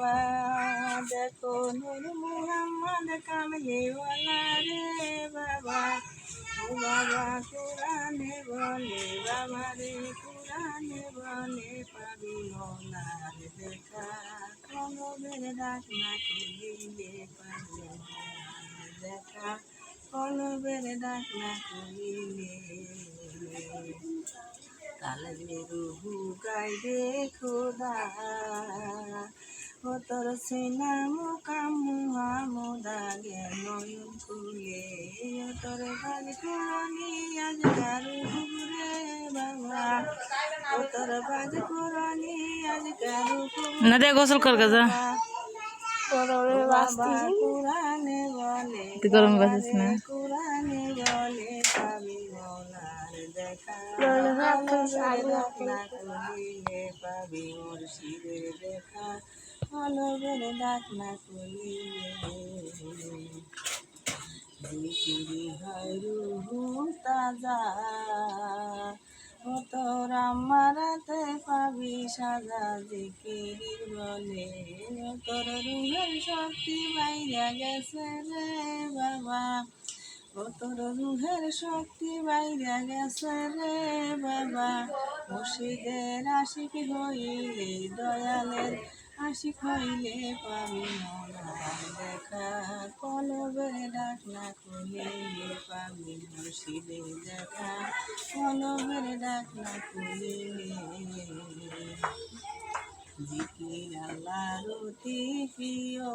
বাবা দেখো নূর মুহাম্মদ কামলিওয়ালা রে বাবা বাবা কোরআনে বলে বাবা রে কোরআনে বলে পাবি মনার দেখা কলবের ডাক না করিলে পাবি দেখা কলবের ডাক না করিলে কালবে রুহু গাইবে খোদা তোর সেনা মোকাম মুহামুদা গে নয়ন খুলে তোর বাজ কুরনি আজ কারু রে বাবা ও তোর বাজ কুরনি আজ কারু না দে গোসল কর গাজা গরম বাজিস না কুরানে বলে পাবি মনার দেখা পাবি মুর্শিদের দেখা আলোবের ডাক না কলিলে বিক্রি হয় রুহু তাজা তোর আমারাতে পাবি সাজা জিকির বলে তোর রুহের শক্তি বাইরা গেছে রে বাবা ও তোর রুহের শক্তি বাইরা গেছে রে বাবা মুর্শিদের আশিক হইলে দয়ালের আশিক হইলে পাবি মনার দেখা কলবের ডাক না খুলিলে পাবি মুর্শিদের দেখা। কলবের ডাক না খুলিলে জিকির আল্লাহর অতি প্রিয়।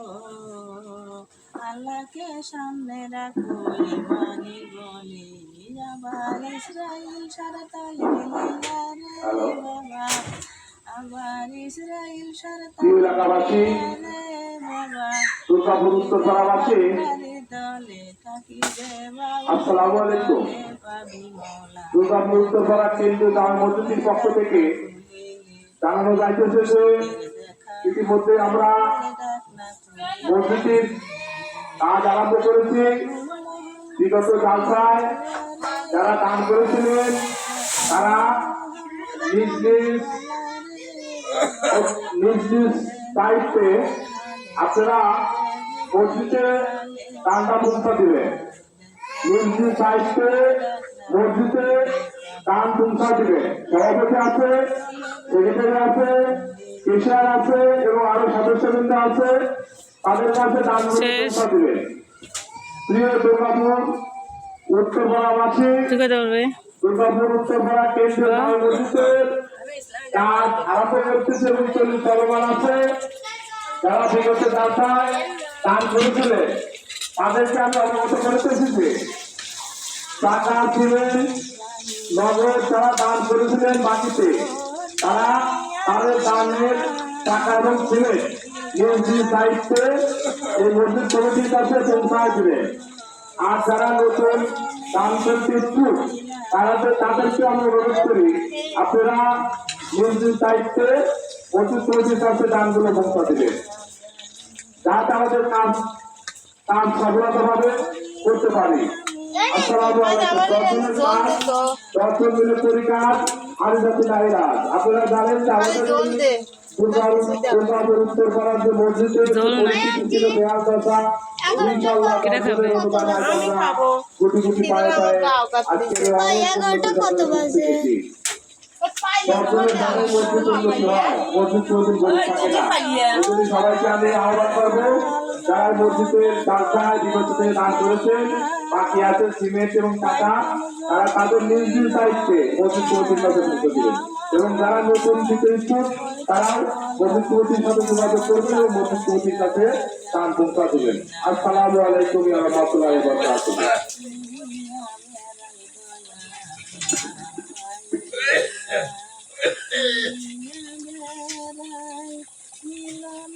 আল্লাহকে সামনে রাখো ইমানি বলে। আবার ইসরাইল সারা তালে বাবা। প্রিয় এলাকাবাসী দুর্গাপুর উত্তরপাড়াবাসী তারে দলে আসসালামু আলাইকুম। দুর্গাপুর কেন্দ্রীয় জামা মসজিদের পক্ষ থেকে জানানো যাইতেছে যে ইতিমধ্যে আমরা মসজিদের কাজ আরম্ভ করেছি। বিগত জালসায় যারা দান করেছিলেন তারা নিজ নিজ নিজ নিজ দায়িত্বে আপনারা মসজিদে দানটা পৌঁছা দিবেন। নিজ নিজ দায়িত্বে মসজিদে দান পৌঁছা দিবেন। সভাপতি আছে সেক্রেটারি আছে কেশিয়ার আছে এবং আরও সদস্যবৃন্দ আছে তাদের কাছে দান। পৌঁছা দিবেন। প্রিয় দুর্গাপুর উত্তরপাড়াবাসী দুর্গাপুর উত্তরপাড়া কেন্দ্রীয় মসজিদের কাজ আরম্ভ করতেছে এবং চলমান আছে। যারা বিগত দাতায় দান করেছিলেন, তাদেরকে আমি অবগত করতেছি যে টাকা ছিলেন নগদ যারা দান করেছিলেন বাকিতে তারা তাদের দানের টাকা এবং ছিলেন নিয়ন্ত্রণ দায়িত্বে এই মসজিদ কমিটির কাছে পৌঁছায় দিবেন আর যারা নতুন দান করতে ইচ্ছুক তারা তাদেরকে আমি অনুরোধ করি। আপনারা নিয়ন্ত্রণ দায়িত্বে মসজিদ কমিটির কাছে দানগুলো পৌঁছা দিবেন। যাতে আমাদের কাজ কাজ সফলতাভাবে করতে পারি। আপনারা জানেন যে আমাদের দুর্গাপুর উত্তরপাড়ার যে মসজিদের কেটে খাবে? এই ভাই, এগারোটা কত বাজে? মসজিদ মসজিদ সবাইকে আমি আহ্বান করব যারা মসজিদের দান করেছেন বাকি আছে সিমেন্ট এবং টাকা তারা তাদের নিজ নিজ দায়িত্বে মসজিদ দিবেন। এবং যারা নতুন দিতে ইচ্ছুক তারাও মসজিদ কমিটির সাথে যোগাযোগ করবেন এবং মসজিদ কমিটির কাছে দান পৌঁছা দিবেন। আসসালামু আলাইকুম রহমতুল্লাহ বরকাতুহ। লাগবে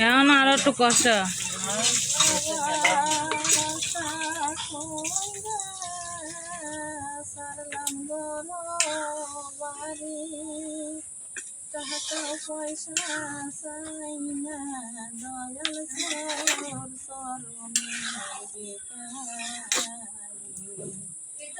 এখন আরও একটু কষ্ট। পয়সা চাই না দয়াল সর বেকারি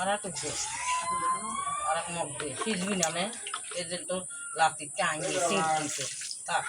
আর একটু দে আর এক মগ দে সিজবি না মে এদের তো লাতি টাঙিয়ে সিট দিতে থাক